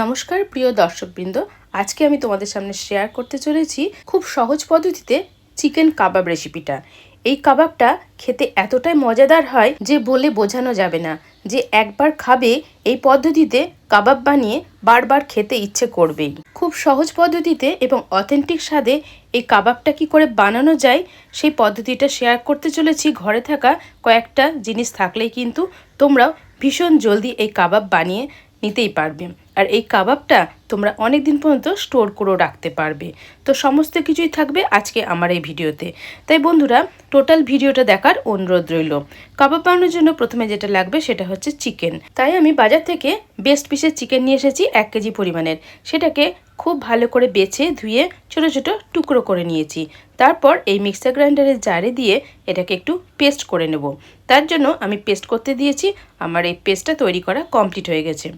নমস্কার, প্রিয় দর্শকবৃন্দ। আজকে আমি তোমাদের সামনে শেয়ার করতে চলেছি খুব সহজ পদ্ধতিতে চিকেন কাবাব রেসিপিটা এই কাবাবটা খেতে এতটাই মজাদার হয় যে বলে বোঝানো যাবে না যে একবার খাবে এই পদ্ধতিতে কাবাব বানিয়ে বারবার খেতে ইচ্ছে করবেই। খুব সহজ পদ্ধতিতে এবং অথেন্টিক স্বাদে এই কাবাবটা কি করে বানানো যায় সেই পদ্ধতিটা শেয়ার করতে চলেছি। ঘরে থাকা কয়েকটা জিনিস থাকলেই কিন্তু তোমরাও ভীষণ জলদি এই কাবাব বানিয়ে নিতেই পারবে। আর এই কাবাবটা তোমরা অনেক দিন পর্যন্ত স্টোর করেও রাখতে পারবে। তো সমস্ত কিছুই থাকবে আজকে আমার এই ভিডিওতে। তাই বন্ধুরা, টোটাল ভিডিওটা দেখার অনুরোধ রইল। কাবাব বানানোর জন্য প্রথমে যেটা লাগবে সেটা হচ্ছে চিকেন। তাই আমি বাজার থেকে বেস্ট পিসের চিকেন নিয়ে এসেছি এক কেজি পরিমাণের। সেটাকে খুব ভালো করে বেছে ধুয়ে ছোট ছোট টুকরো করে নিয়েছি। তারপর এই মিক্সার গ্রাইন্ডারের জারে দিয়ে এটাকে একটু পেস্ট করে নেব। তার জন্য আমি পেস্ট করতে দিয়েছি। আমার এই পেস্টটা তৈরি করা কমপ্লিট হয়ে গেছে।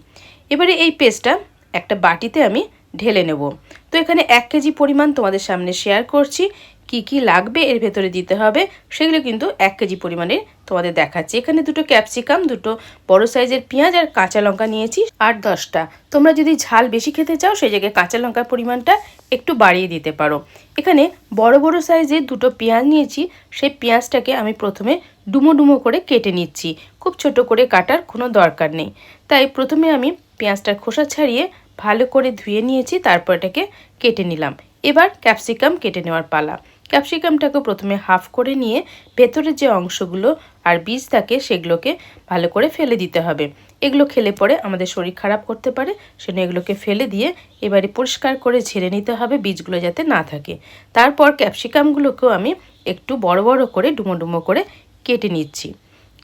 এবারে এই পেস্টটা একটা বাটিতে আমি ঢেলে নেব। তো এখানে এক কেজি পরিমাণ তোমাদের সামনে শেয়ার করছি, কি কি লাগবে এর ভেতরে দিতে হবে, সেগুলো কিন্তু এক কেজি পরিমাণে তোমাদের দেখাচ্ছি। এখানে দুটো ক্যাপসিকাম দুটো বড় সাইজের পেঁয়াজ আর কাঁচা লঙ্কা নিয়েছি আট দশটা। তোমরা যদি ঝাল বেশি খেতে চাও, সেই জায়গায় কাঁচা লঙ্কার পরিমাণটা একটু বাড়িয়ে দিতে পারো। এখানে বড় বড় সাইজের দুটো পেঁয়াজ নিয়েছি, সেই পেঁয়াজটাকে আমি প্রথমে ডুমো ডুমো করে কেটে নিচ্ছি। খুব ছোট করে কাটার কোনো দরকার নেই। তাই প্রথমে আমি পেঁয়াজটার খোসা ছাড়িয়ে ভালো করে ধুয়ে নিয়েছি, তারপর এটাকে কেটে নিলাম। এবার ক্যাপসিকাম কেটে নেওয়ার পালা। ক্যাপসিকামটাকে প্রথমে হাফ করে নিয়ে ভেতরের যে অংশগুলো আর বীজ থাকে, সেগুলোকে ভালো করে ফেলে দিতে হবে। এগুলো খেলে পরে আমাদের শরীর খারাপ করতে পারে, সেজন্য এগুলোকে ফেলে দিয়ে এবারে পরিষ্কার করে ঝেড়ে নিতে হবে, বীজগুলো যাতে না থাকে। তারপর ক্যাপসিকামগুলোকেও আমি একটু বড় বড় করে ডুমো ডুমো করে কেটে নিচ্ছি।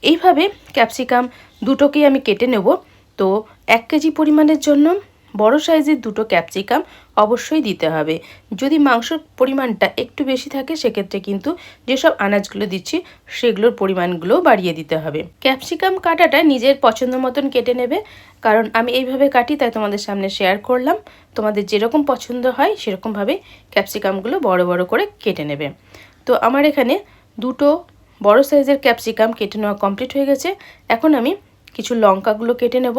এইভাবে ক্যাপসিকাম দুটোকেই আমি কেটে নেব। তো এক কেজি পরিমাণের জন্য বড় সাইজের দুটো ক্যাপসিকাম অবশ্যই দিতে হবে। যদি মাংসর পরিমাণটা একটু বেশি থাকে, সেক্ষেত্রে কিন্তু যেসব আনাজগুলো দিচ্ছি, সেগুলোর পরিমাণগুলো বাড়িয়ে দিতে হবে। ক্যাপসিকাম কাটাটা নিজের পছন্দ মতন কেটে নেবে, কারণ আমি এইভাবে কাটি, তাই তোমাদের সামনে শেয়ার করলাম। তোমাদের যেরকম পছন্দ হয়, সেরকমভাবে ক্যাপসিকামগুলো বড় বড় করে কেটে নেবে। তো আমার এখানে দুটো বড় সাইজের ক্যাপসিকাম কেটে নেওয়া কমপ্লিট হয়ে গেছে। এখন আমি কিছু লঙ্কাগুলো কেটে নেব।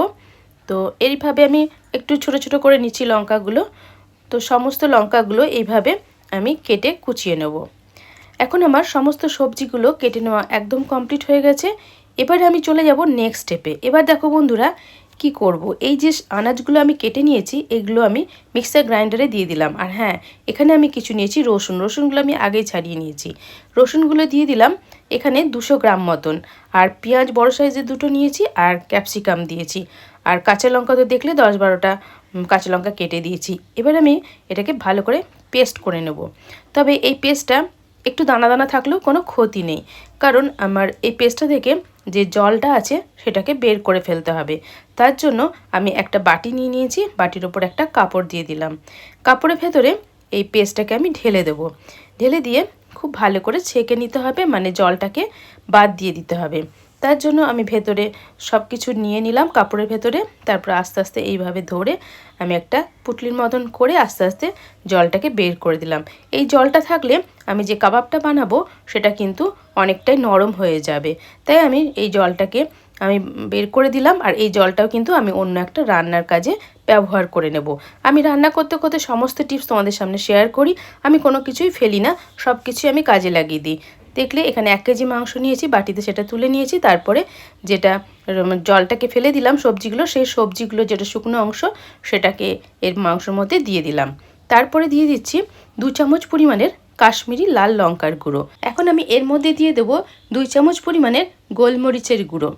তো এইভাবে আমি একটু ছোট ছোট করে নিচ্ছি লঙ্কাগুলো। তো সমস্ত লঙ্কাগুলো এইভাবে আমি কেটে কুচিয়ে নেব। এখন আমার সমস্ত সবজিগুলো কেটে নেওয়া একদম কমপ্লিট হয়ে গেছে। এবারে আমি চলে যাব নেক্সট স্টেপে এবার দেখো বন্ধুরা, কি করব? এই যে আনাজগুলো আমি কেটে নিয়েছি, এগুলো আমি মিক্সার গ্রাইন্ডারে দিয়ে দিলাম। আর হ্যাঁ এখানে আমি কিছু নিয়েছি রসুন। রসুনগুলো আমি আগেই ছাড়িয়ে নিয়েছি। রসুনগুলো দিয়ে দিলাম এখানে দুশো গ্রাম মতন। আর পেঁয়াজ বড় সাইজের দুটো নিয়েছি আর ক্যাপসিকাম দিয়েছি। আর কাঁচা লঙ্কা তো দেখলে দশ বারোটা কাঁচা লঙ্কা কেটে দিয়েছি। এবার আমি এটাকে ভালো করে পেস্ট করে নেব। তবে এই পেস্টটা একটু দানা দানা থাকলেও কোনো ক্ষতি নেই। কারণ আমার এই পেস্টটা থেকে যে জলটা আছে সেটাকে বের করে ফেলতে হবে। তার জন্য আমি একটা বাটি নিয়ে নিয়েছি, বাটির ওপর একটা কাপড় দিয়ে দিলাম। কাপড়ের ভেতরে এই পেস্টটাকে আমি ঢেলে দেব। ঢেলে দিয়ে খুব ভালো করে ছেঁকে নিতে হবে মানে জলটাকে বাদ দিয়ে দিতে হবে। তার জন্য আমি ভেতরে সব কিছু নিয়ে নিলাম, কাপড়ের ভেতরে। তারপর আস্তে আস্তে এইভাবে ধরে আমি একটা পুটলির মতন করে আস্তে আস্তে জলটাকে বের করে দিলাম। এই জলটা থাকলে আমি যে কাবাবটা বানাবো, সেটা কিন্তু অনেকটাই নরম হয়ে যাবে। তাই আমি এই জলটাকে আমি বের করে দিলাম আর এই জলটাও কিন্তু আমি অন্য একটা রান্নার কাজে ব্যবহার করে নেব। আমি রান্না করতে করতে সমস্ত টিপস তোমাদের সামনে শেয়ার করি। আমি কোনো কিছুই ফেলি না সব কিছুই আমি কাজে লাগিয়ে দিই। দেখলে এখানে এক কেজি মাংস নিয়েছি, বাটিতে সেটা তুলে নিয়েছি, তারপরে যেটা জলটাকে ফেলে দিলাম সবজিগুলো, সেই সবজিগুলো যেটা শুকনো অংশ সেটাকে এর মাংসের মধ্যে দিয়ে দিলাম। তারপরে দিয়ে দিচ্ছি দু চামচ পরিমাণের কাশ্মীরি লাল লঙ্কার গুঁড়ো। এখন আমি এর মধ্যে দিয়ে দেবো দুই চামচ পরিমাণের গোলমরিচের গুঁড়ো।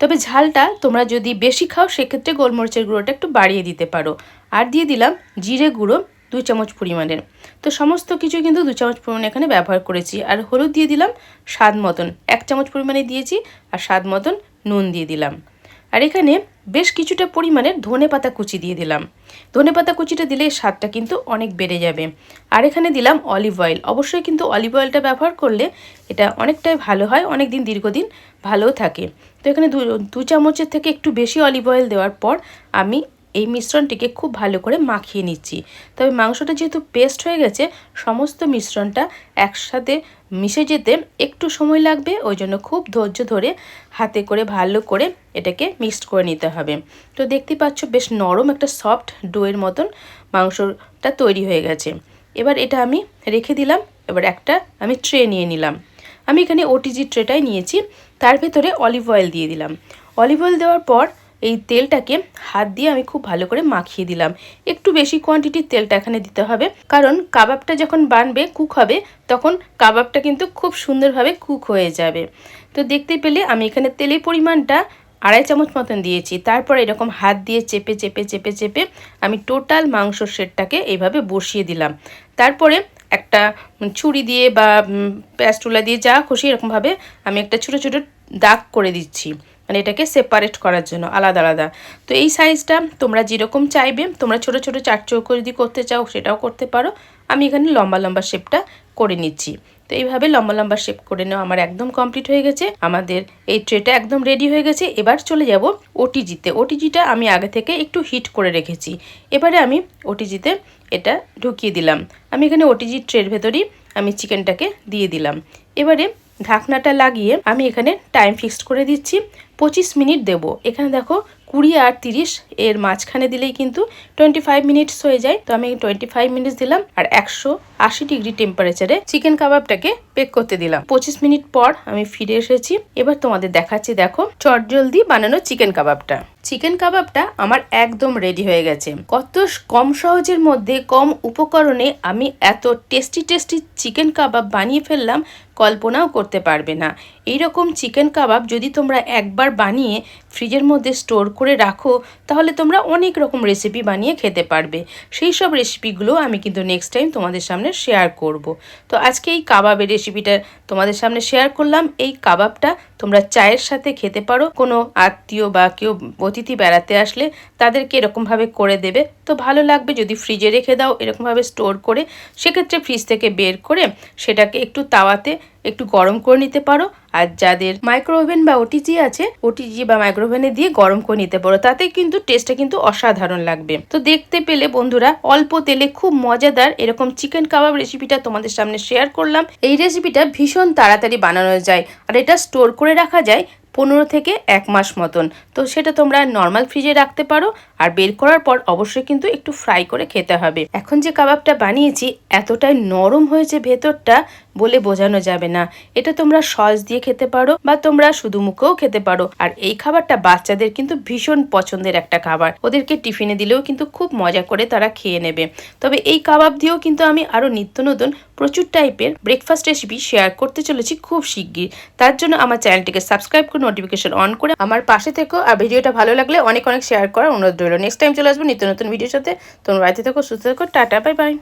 তবে ঝালটা তোমরা যদি বেশি খাও, সেক্ষেত্রে গোলমরিচের গুঁড়োটা একটু বাড়িয়ে দিতে পারো। আর দিয়ে দিলাম জিরে গুঁড়ো দু চামচ পরিমাণের। তো সমস্ত কিছু কিন্তু দু চামচ পরিমাণে এখানে ব্যবহার করেছি। আর হলুদ দিয়ে দিলাম স্বাদ মতন। এক চামচ পরিমাণে দিয়েছি আর স্বাদ মতন নুন দিয়ে দিলাম। আর এখানে বেশ কিছুটা পরিমাণের ধনে পাতা কুচি দিয়ে দিলাম। ধনে পাতা কুচিটা দিলে স্বাদটা কিন্তু অনেক বেড়ে যাবে। আর এখানে দিলাম অলিভ অয়েল। অবশ্যই কিন্তু অলিভ অয়েলটা ব্যবহার করলে এটা অনেকটাই ভালো হয় অনেক দিন দীর্ঘদিন ভালোও থাকে। তো এখানে দু চামচের থেকে একটু বেশি অলিভ অয়েল দেওয়ার পর আমি এই মিশ্রণটিকে খুব ভালো করে মাখিয়ে নিচ্ছি। তবে মাংসটা যেহেতু পেস্ট হয়ে গেছে, সমস্ত মিশ্রণটা একসাথে মিশে যেতে একটু সময় লাগবে, ওই জন্য খুব ধৈর্য ধরে হাতে করে ভালো করে এটাকে মিক্সড করে নিতে হবে। তো দেখতে পাচ্ছ বেশ নরম একটা সফট ডোয়ের মতন মাংসটা তৈরি হয়ে গেছে। এবার এটা আমি রেখে দিলাম, এবার একটা আমি ট্রে নিয়ে নিলাম। আমি এখানে ওটিজি ট্রেটাই নিয়েছি, তার ভেতরে অলিভ অয়েল দিয়ে দিলাম। অলিভ অয়েল দেওয়ার পর এই তেলটাকে হাত দিয়ে আমি খুব ভালো করে মাখিয়ে দিলাম। একটু বেশি কোয়ান্টিটির তেলটা এখানে দিতে হবে। কারণ কাবাবটা যখন বানবে কুক হবে, তখন কাবাবটা কিন্তু খুব সুন্দরভাবে কুক হয়ে যাবে। তো দেখতে পেলে আমি এখানে তেলের পরিমাণটা আড়াই চামচ মতন দিয়েছি। তারপর এরকম হাত দিয়ে চেপে চেপে চেপে চেপে আমি টোটাল মাংস সেটটাকে এইভাবে বসিয়ে দিলাম। তারপরে একটা ছুরি দিয়ে বা প্যাস্টুলা দিয়ে যা খুশি এরকমভাবে আমি একটা ছোটো ছোটো দাগ করে দিচ্ছি। মানে এটাকে সেপারেট করার জন্য, আলাদা আলাদা। তো এই সাইজটা তোমরা যেরকম চাইবে, তোমরা ছোট ছোট চার চৌকো যদি করতে চাও, সেটাও করতে পারো। আমি এখানে লম্বা লম্বা শেপটা করে নিচ্ছি। তো এইভাবে লম্বা লম্বা শেপ করে নেওয়া আমার একদম কমপ্লিট হয়ে গেছে। আমাদের এই ট্রেটা একদম রেডি হয়ে গেছে। এবার চলে যাব ওটিজিতে ওটিজিটা আমি আগে থেকে একটু হিট করে রেখেছি। এবারে আমি ওটিজিতে এটা ঢুকিয়ে দিলাম। আমি এখানে ওটিজি ট্রের ভেতরেই আমি চিকেনটাকে দিয়ে দিলাম। এবারে ঢাকনাটা লাগিয়ে আমি এখানে টাইম ফিক্সড করে দিচ্ছি। পঁচিশ মিনিট দেব। এখানে দেখো কুড়ি আর তিরিশ, এর মাঝখানে দিলেই কিন্তু টোয়েন্টি ফাইভ মিনিটস হয়ে যায়। তো আমি টোয়েন্টি ফাইভ মিনিটস দিলাম আর একশো আশি ডিগ্রি টেম্পারেচারে চিকেন কাবাবটাকে পেক করতে দিলাম। পঁচিশ মিনিট পর আমি ফিরে এসেছি। এবার তোমাদের দেখাচ্ছি, দেখো, চট জলদি বানানো চিকেন কাবাবটা চিকেন কাবাবটা আমার একদম রেডি হয়ে গেছে। কত কম সহজের মধ্যে, কম উপকরণে আমি এত টেস্টি টেস্টি চিকেন কাবাব বানিয়ে ফেললাম, কল্পনাও করতে পারবে না। এই রকম চিকেন কাবাব যদি তোমরা একবার বানিয়ে ফ্রিজের মধ্যে স্টোর করে রাখো, তাহলে তোমরা অনেক রকম রেসিপি বানিয়ে খেতে পারবে। সেই সব রেসিপিগুলো আমি কিন্তু নেক্সট টাইম তোমাদের সামনে শেয়ার করব। তো আজকে এই কাবাবের রেসিপিটা তোমাদের সামনে শেয়ার করলাম। এই কাবাবটা তোমরা চায়ের সাথে খেতে পারো। কোনো আত্মীয় বা কেউ অতিথি বেড়াতে আসলে তাদেরকে এরকমভাবে করে দেবে। তো ভালো লাগবে যদি ফ্রিজে রেখে দাও এরকমভাবে স্টোর করে, সেক্ষেত্রে ফ্রিজ থেকে বের করে সেটাকে একটু তাওয়াতে একটু গরম করে নিতে পারো। আর যাদের মাইক্রোওভেন বা ওটিজি আছে ওটিজি বা মাইক্রোওভেনে দিয়ে গরম করে নিতে পারো। তাতে কিন্তু টেস্টটা কিন্তু অসাধারণ লাগবে। তো দেখতে পেলে বন্ধুরা, অল্প তেলে খুব মজাদার এরকম চিকেন কাবাব রেসিপিটা তোমাদের সামনে শেয়ার করলাম। এই রেসিপিটা ভীষণ তাড়াতাড়ি বানানো যায় আর এটা স্টোর করে রাখা যায় পনেরো থেকে এক মাস মতন। তো সেটা তোমরা নর্মাল ফ্রিজে রাখতে পারো আর বের করার পর অবশ্যই কিন্তু একটু ফ্রাই করে খেতে হবে। এখন যে কাবাবটা বানিয়েছি, এতটাই নরম হয়েছে ভেতরটা বলে বোঝানো যাবে না। এটা তোমরা সস দিয়ে খেতে পারো বা তোমরা শুধু মুখেও খেতে পারো। আর এই খাবারটা বাচ্চাদের কিন্তু ভীষণ পছন্দের একটা খাবার। ওদেরকে টিফিনে দিলেও কিন্তু খুব মজা করে তারা খেয়ে নেবে। তবে এই কাবাব দিয়েও কিন্তু আমি আরও নিত্য নতুন প্রচুর টাইপের ব্রেকফাস্ট রেসিপি শেয়ার করতে চলেছি খুব শিগগির। তার জন্য আমার চ্যানেলটিকে সাবস্ক্রাইব করে নোটিফিকেশন অন করে আমার পাশে থেকো। আর ভিডিওটা ভালো লাগলে অনেক অনেক শেয়ার করার অনুরোধ রইল। নেক্সট টাইম চলে আসব নিত্য নতুন ভিডিওর সাথে। তোমার বাড়িতে থেকো, সুস্থ থেকো, টাটা বাই বাই